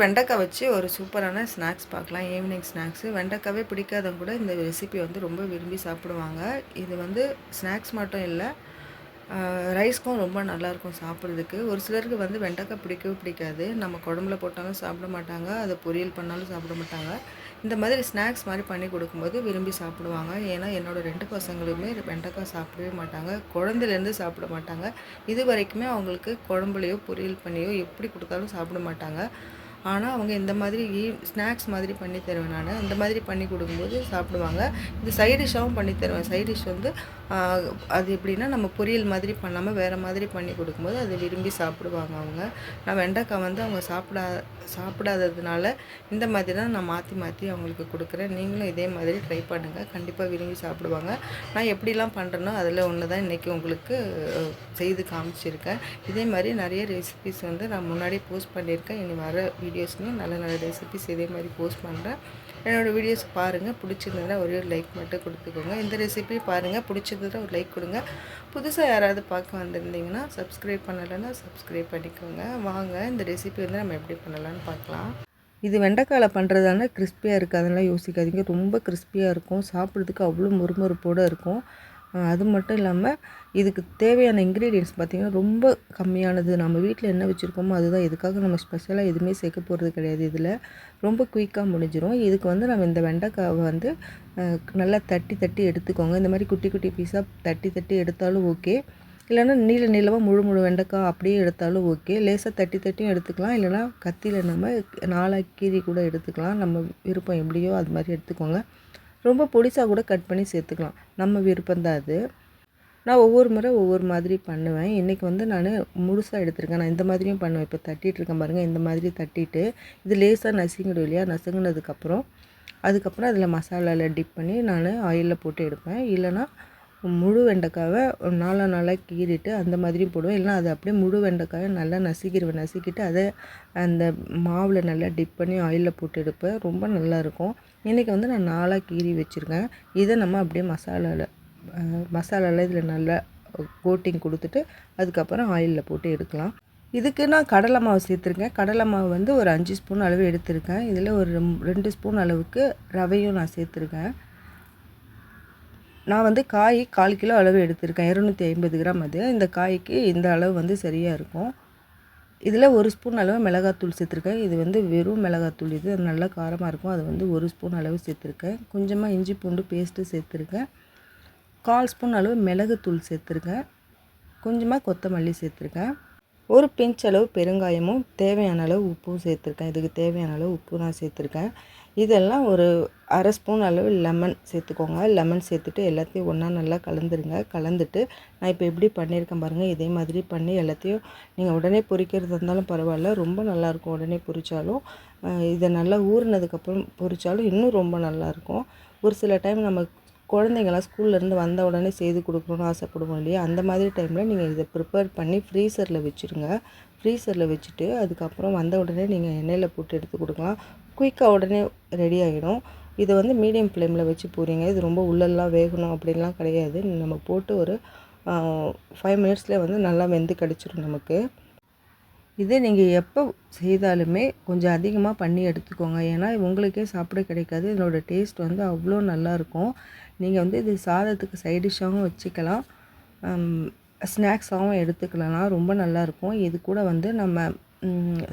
வெண்டைக்காய் வச்சு ஒரு சூப்பரான ஸ்நாக்ஸ் பார்க்கலாம் ஈவினிங் ஸ்நாக்ஸு வெண்டைக்காவே பிடிக்காதவங்க கூட இந்த ரெசிபி வந்து ரொம்ப விரும்பி சாப்பிடுவாங்க. இது வந்து ஸ்நாக்ஸ் மட்டும் இல்லை ரைஸ்க்கும் ரொம்ப நல்லாயிருக்கும் சாப்பிட்றதுக்கு. ஒரு சிலருக்கு வந்து வெண்டைக்காய் பிடிக்கவே பிடிக்காது. நம்ம குழம்புல போட்டாலும் சாப்பிட மாட்டாங்க அதை பொரியல் பண்ணாலும் சாப்பிட மாட்டாங்க. இந்த மாதிரி ஸ்நாக்ஸ் மாதிரி பண்ணி கொடுக்கும்போது விரும்பி சாப்பிடுவாங்க. ஏன்னா என்னோடய ரெண்டு பசங்களுமே வெண்டைக்காய் சாப்பிடவே மாட்டாங்க. குழந்தைலேருந்து சாப்பிட மாட்டாங்க. இது வரைக்குமே அவங்களுக்கு குழம்புலையோ பொரியல் பண்ணியோ எப்படி கொடுத்தாலும் சாப்பிட மாட்டாங்க. ஆனால் அவங்க இந்த மாதிரி ஸ்நாக்ஸ் மாதிரி பண்ணி தருவேன் நான். இந்த மாதிரி பண்ணி கொடுக்கும்போது சாப்பிடுவாங்க. இது சைட் டிஷ்ஷாகவும் பண்ணி தருவேன். சைட் டிஷ் வந்து அது எப்படின்னா நம்ம பொரியல் மாதிரி பண்ணாமல் வேறு மாதிரி பண்ணி கொடுக்கும்போது அதை விரும்பி சாப்பிடுவாங்க அவங்க. நான் வெண்டைக்காய் வந்து அவங்க சாப்பிடா சாப்பிடாததுனால இந்த மாதிரி தான் நான் மாற்றி மாற்றி அவங்களுக்கு கொடுக்குறேன். நீங்களும் இதே மாதிரி ட்ரை பண்ணுங்கள் கண்டிப்பாக விரும்பி சாப்பிடுவாங்க. நான் எப்படிலாம் பண்ணுறேனோ அதில் ஒன்று தான் இன்றைக்கி உங்களுக்கு செய்து காமிச்சிருக்கேன். இதே மாதிரி நிறைய ரெசிபிஸ் வந்து நான் முன்னாடி போஸ்ட் பண்ணியிருக்கேன். இனி வர வீடியோஸ்லையும் நல்ல நல்ல ரெசிபிஸ் இதே மாதிரி போஸ்ட் பண்ணுறேன் என்னோடய வீடியோஸ் பாருங்கள் பிடிச்சிருந்ததுனா ஒரே ஒரு லைக் மட்டும் கொடுத்துக்கோங்க. இந்த ரெசிபி பாருங்கள் பிடிச்சிருந்ததுனா ஒரு லைக் கொடுங்க. புதுசாக யாராவது பார்க்க வந்திருந்தீங்கன்னா சப்ஸ்கிரைப் பண்ணலைன்னா சப்ஸ்கிரைப் பண்ணிக்கோங்க. வாங்க இந்த ரெசிபி வந்து நம்ம எப்படி பண்ணலான்னு பார்க்கலாம். இது வெண்டைக்காயில் பண்ணுறதுனால கிறிஸ்பியாக இருக்குது அதெல்லாம் யோசிக்காதீங்க. ரொம்ப கிறிஸ்பியாக இருக்கும். சாப்பிட்றதுக்கு அவ்வளோ முறுமுறுப்போடு இருக்கும். அது மட்டும் இல்லாமல் இதுக்கு தேவையான இன்க்ரீடியன்ஸ் பார்த்திங்கன்னா ரொம்ப கம்மியானது. நம்ம வீட்டில் என்ன வச்சுருக்கோமோ அதுதான். இதுக்காக நம்ம ஸ்பெஷலாக எதுவுமே சேர்க்க போகிறது கிடையாது இதில். ரொம்ப குயிக்காக முடிஞ்சிடும் இதுக்கு வந்து நம்ம இந்த வெண்டைக்காவை வந்து நல்லா தட்டி தட்டி எடுத்துக்கோங்க. இந்த மாதிரி குட்டி குட்டி பீஸாக தட்டி தட்டி எடுத்தாலும் ஓகே இல்லைன்னா நீள நீளமாக முழு முழு வெண்டைக்காய் அப்படியே எடுத்தாலும் ஓகே லேசாக தட்டி தட்டியும் எடுத்துக்கலாம். இல்லைனா கத்தியில் நம்ம நாலாக கீரி கூட எடுத்துக்கலாம். நம்ம விருப்பம் எப்படியோ அது மாதிரி எடுத்துக்கோங்க. ரொம்ப பொடிசாக கூட கட் பண்ணி சேர்த்துக்கலாம். நம்ம விருப்பம் தான் அது. நான் ஒவ்வொரு முறை ஒவ்வொரு மாதிரி பண்ணுவேன். இன்றைக்கி வந்து நான் முழுசாக எடுத்திருக்கேன். நான் இந்த மாதிரியும் பண்ணுவேன். இப்போ தட்டிகிட்ருக்கேன் பாருங்கள் இந்த மாதிரி தட்டிட்டு இது லேசாக நசுங்கிடும் இல்லையா? நசுங்கினதுக்கப்புறம் அதுக்கப்புறம் அதில் மசாலாவில் டிப் பண்ணி நான் ஆயிலில் போட்டு எடுப்பேன். இல்லைனா முழு வெண்டைக்காவை நாலா நாளாக கீறிட்டு அந்த மாதிரியும் போடுவேன். இல்லைனா அதை அப்படியே முழு வெண்டைக்காயை நல்லா நசுக்கிடுவேன். நசுக்கிட்டு அதை அந்த மாவில் நல்லா டிப் பண்ணி ஆயிலில் போட்டு எடுப்பேன். ரொம்ப நல்லாயிருக்கும் இன்றைக்கி வந்து நான் நாலாக கீறி வச்சுருக்கேன். இதை நம்ம அப்படியே மசாலாவில் மசாலாவில் இதில் நல்லா கோட்டிங் கொடுத்துட்டு அதுக்கப்புறம் ஆயிலில் போட்டு எடுக்கலாம். இதுக்கு நான் கடலை மாவு சேர்த்துருக்கேன். கடலை மாவு வந்து ஒரு அஞ்சு ஸ்பூன் அளவு எடுத்திருக்கேன். இதில் ஒரு ரெண்டு ஸ்பூன் அளவுக்கு ரவையும் நான் சேர்த்துருக்கேன். நான் வந்து காய் கால் கிலோ அளவு எடுத்திருக்கேன். இரநூத்தி ஐம்பது கிராம் அது. இந்த காய்க்கு இந்த அளவு வந்து சரியாக இருக்கும். இதில் ஒரு ஸ்பூன் அளவு மிளகாத்தூள் சேர்த்துருக்கேன். இது வந்து வெறும் மிளகாத்தூள். இது நல்லா காரமாக இருக்கும். அது வந்து ஒரு ஸ்பூன் அளவு சேர்த்துருக்கேன். கொஞ்சமாக இஞ்சி பூண்டு பேஸ்ட்டு சேர்த்துருக்கேன். கால் ஸ்பூன் அளவு மிளகுத்தூள் சேர்த்துருக்கேன். கொஞ்சமாக கொத்தமல்லி சேர்த்துருக்கேன். ஒரு பிஞ்ச் அளவு பெருங்காயமும் தேவையான அளவு உப்பும் சேர்த்துருக்கேன். இதுக்கு தேவையான அளவு உப்பு நான் சேர்த்துருக்கேன். இதெல்லாம் ஒரு அரை ஸ்பூன் அளவு லெமன் சேர்த்துக்கோங்க. லெமன் சேர்த்துட்டு எல்லாத்தையும் ஒன்றா நல்லா கலந்துருங்க. கலந்துட்டு நான் இப்போ எப்படி பண்ணியிருக்கேன் பாருங்கள் இதே மாதிரி பண்ணி எல்லாத்தையும் நீங்கள் உடனே பொரிக்கிறது இருந்தாலும் பரவாயில்ல. ரொம்ப நல்லாயிருக்கும் உடனே பொரித்தாலும் இதை நல்லா ஊறினதுக்கப்புறம் பொரித்தாலும் இன்னும் ரொம்ப நல்லாயிருக்கும். ஒரு சில டைம் நம்ம குழந்தைங்களாம் ஸ்கூல்லேருந்து வந்த உடனே செய்து கொடுக்கணுன்னு ஆசைப்படுவோம் இல்லையா? அந்த மாதிரி டைமில் நீங்கள் இதை ப்ரிப்பேர் பண்ணி ஃப்ரீசரில் வச்சுருங்க. ஃப்ரீசரில் வச்சுட்டு அதுக்கப்புறம் வந்த உடனே நீங்கள் எண்ணெயில் போட்டு எடுத்து கொடுக்கலாம். குயிக்காக உடனே ரெடி ஆகிடும். இதை வந்து மீடியம் ஃப்ளேமில் வச்சு போகிறீங்க இது ரொம்ப உள்ளெல்லாம் வேகணும் அப்படின்லாம் கிடையாது. நம்ம போட்டு ஒரு ஃபைவ் மினிட்ஸ்லேயே வந்து நல்லா வெந்து கிடச்சிரும் நமக்கு. இதே நீங்கள் எப்போ செய்தாலுமே கொஞ்சம் அதிகமாக பண்ணி எடுத்துக்கோங்க. ஏன்னா உங்களுக்கே சாப்பிட கிடைக்காது. இதனோட டேஸ்ட் வந்து அவ்வளோ நல்லாயிருக்கும். நீங்கள் வந்து இது சாதத்துக்கு சைடிஷாகவும் வச்சுக்கலாம். ஸ்நாக்ஸாகவும் எடுத்துக்கலாம் ரொம்ப நல்லாயிருக்கும். இது கூட வந்து நம்ம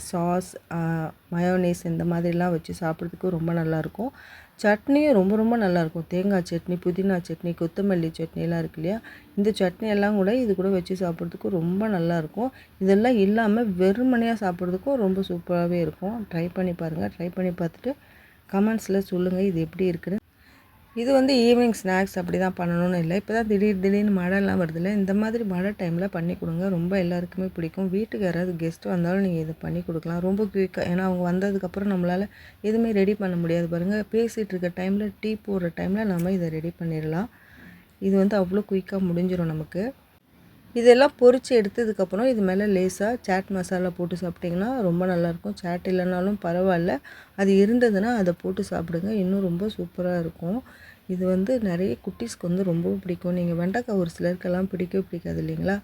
சாஸ் மயோனீஸ் இந்த மாதிரிலாம் வச்சு சாப்பிட்றதுக்கு ரொம்ப நல்லாயிருக்கும். சட்னியும் ரொம்ப ரொம்ப நல்லாயிருக்கும். தேங்காய் சட்னி புதினா சட்னி கொத்தமல்லி சட்னிலாம் இருக்கு இல்லையா? இந்த சட்னி எல்லாம் கூட இது கூட வச்சு சாப்பிட்றதுக்கு ரொம்ப நல்லாயிருக்கும். இதெல்லாம் இல்லாமல் வெறுமனையாக சாப்பிட்றதுக்கும் ரொம்ப சூப்பராகவே இருக்கும். ட்ரை பண்ணி பாருங்கள் ட்ரை பண்ணி பார்த்துட்டு கமெண்ட்ஸில் சொல்லுங்கள் இது எப்படி இருக்குன்னு. இது வந்து ஈவினிங் ஸ்நாக்ஸ் அப்படி தான் பண்ணணும்னு இல்லை. இப்போ தான் திடீர் திடீர்னு மழைலாம் வருதில்ல. இந்த மாதிரி மழை டைமில் பண்ணி கொடுங்க. ரொம்ப எல்லாருக்குமே பிடிக்கும். வீட்டுக்கு யாராவது கெஸ்ட் வந்தாலும் நீங்கள் இதை பண்ணி கொடுக்கலாம். ரொம்ப குயிக்காக ஏன்னா அவங்க வந்ததுக்கப்புறம் நம்மளால் எதுவுமே ரெடி பண்ண முடியாது பாருங்கள் பேசிகிட்டு இருக்க டைமில் டீ போடுற டைமில் நம்ம இதை ரெடி பண்ணிடலாம். இது வந்து அவ்வளோ குயிக்காக முடிஞ்சிடும் நமக்கு. இதெல்லாம் பொறிச்சு எடுத்ததுக்கப்புறம் இது மேலே லேசாக சாட் மசாலா போட்டு சாப்பிட்டிங்கன்னா ரொம்ப நல்லாயிருக்கும். சாட் இல்லைனாலும் பரவாயில்ல. அது இருந்ததுன்னா அதை போட்டு சாப்பிடுங்க. இன்னும் ரொம்ப சூப்பராக இருக்கும். இது வந்து நிறைய குட்டீஸ்க்கு வந்து ரொம்ப பிடிக்கும். நீங்கள் வெண்டைக்காய் ஒரு சிலருக்கெல்லாம் பிடிக்கவே பிடிக்காது இல்லைங்களா?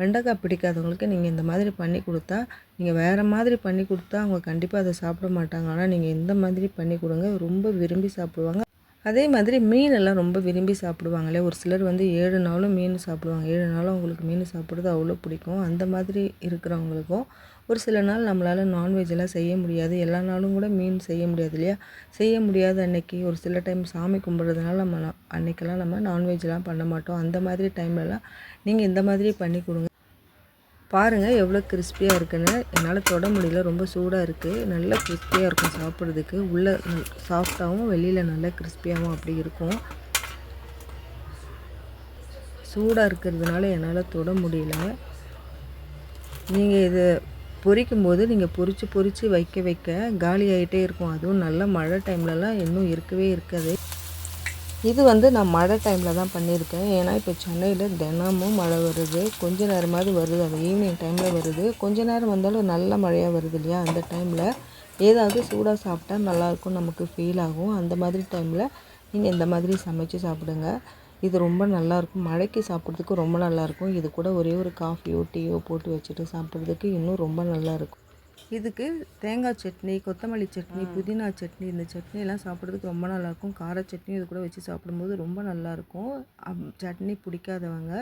வெண்டைக்காய் பிடிக்காதவங்களுக்கு நீங்கள் இந்த மாதிரி பண்ணி கொடுத்தா நீங்கள் வேறு மாதிரி பண்ணி கொடுத்தா அவங்க கண்டிப்பாக அதை சாப்பிட மாட்டாங்க. ஆனால் நீங்கள் இந்த மாதிரி பண்ணி கொடுங்க. ரொம்ப விரும்பி சாப்பிடுவாங்க. அதே மாதிரி மீன் எல்லாம் ரொம்ப விரும்பி சாப்பிடுவாங்களே. ஒரு சிலர் வந்து ஏழு நாளும் மீன் சாப்பிடுவாங்க. ஏழு நாளும் அவங்களுக்கு மீன் சாப்பிட்றது அவ்வளோ பிடிக்கும். அந்த மாதிரி இருக்கிறவங்களுக்கும் ஒரு சில நாள் நம்மளால் நான்வெஜ் எல்லாம் செய்ய முடியாது. எல்லா நாளும் கூட மீன் செய்ய முடியாது இல்லையா? செய்ய முடியாத அன்னைக்கு ஒரு சில டைம் சாமி கும்பிட்றதுனால நம்ம அன்னைக்கெல்லாம் நம்ம நான்வெஜ்லாம் பண்ண மாட்டோம். அந்த மாதிரி டைம்லலாம் நீங்கள் இந்த மாதிரி பண்ணி கொடுங்க. பாருங்கள் எவ்வளோ கிறிஸ்பியாக இருக்குன்னு. என்னால் தொட முடியல. ரொம்ப சூடாக இருக்குது நல்லா கிறிஸ்பியாக இருக்கும் சாப்பிட்றதுக்கு. உள்ளே சாஃப்டாகவும் வெளியில் நல்லா கிறிஸ்பியாகவும் அப்படி இருக்கும். சூடாக இருக்கிறதுனால என்னால் தொட முடியல. நீங்கள் இது பொரிக்கும் போது நீங்கள் பொரித்து பொறிச்சு வைக்க வைக்க காலி ஆகிட்டே இருக்கும். அதுவும் நல்ல மழை டைம்லலாம் இன்னும் இருக்கவே இருக்காது. இது வந்து நான் மழை டைமில் தான் பண்ணியிருக்கேன். ஏன்னா இப்போ சென்னையில் தினமும் மழை வருது. கொஞ்ச நேரமாவது வருது. அது ஈவினிங் டைமில் வருது. கொஞ்ச நேரம் வந்தாலும் நல்ல மழையாக வருது இல்லையா? அந்த டைமில் ஏதாவது சூடாக சாப்பிட்டா நல்லாயிருக்கும். நமக்கு ஃபீல் ஆகும். அந்த மாதிரி டைமில் நீங்கள் இந்த மாதிரி சமைச்சு சாப்பிடுங்க. இது ரொம்ப நல்லாயிருக்கும். மழைக்கு சாப்பிட்றதுக்கு ரொம்ப நல்லாயிருக்கும். இது கூட ஒரே ஒரு காஃபியோ டீயோ போட்டு வச்சுட்டு சாப்பிட்றதுக்கு இன்னும் ரொம்ப நல்லாயிருக்கும். இதுக்கு தேங்காய் சட்னி கொத்தமல்லி சட்னி புதினா சட்னி இந்த சட்னிலாம் சாப்பிட்றதுக்கு ரொம்ப நல்லாயிருக்கும். கார சட்னி இது கூட வச்சு சாப்பிடும்போது ரொம்ப நல்லாயிருக்கும். சட்னி பிடிக்காதவங்க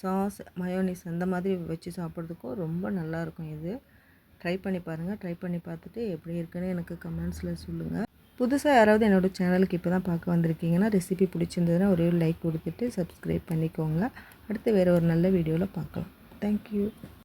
சாஸ் மயோனிஸ் அந்த மாதிரி வச்சு சாப்பிட்றதுக்கும் ரொம்ப நல்லாயிருக்கும் இது. ட்ரை பண்ணி பாருங்கள் ட்ரை பண்ணி பார்த்துட்டு எப்படி இருக்குன்னு எனக்கு கமெண்ட்ஸில் சொல்லுங்கள் புதுசாக யாராவது என்னோடய சேனலுக்கு இப்போ தான் பார்க்க வந்திருக்கீங்கன்னா ரெசிபி பிடிச்சிருந்ததுன்னா ஒரே ஒரு லைக் கொடுத்துட்டு சப்ஸ்கிரைப் பண்ணிக்கோங்க. அடுத்து வேறு ஒரு நல்ல வீடியோவில் பார்க்கலாம். தேங்க்யூ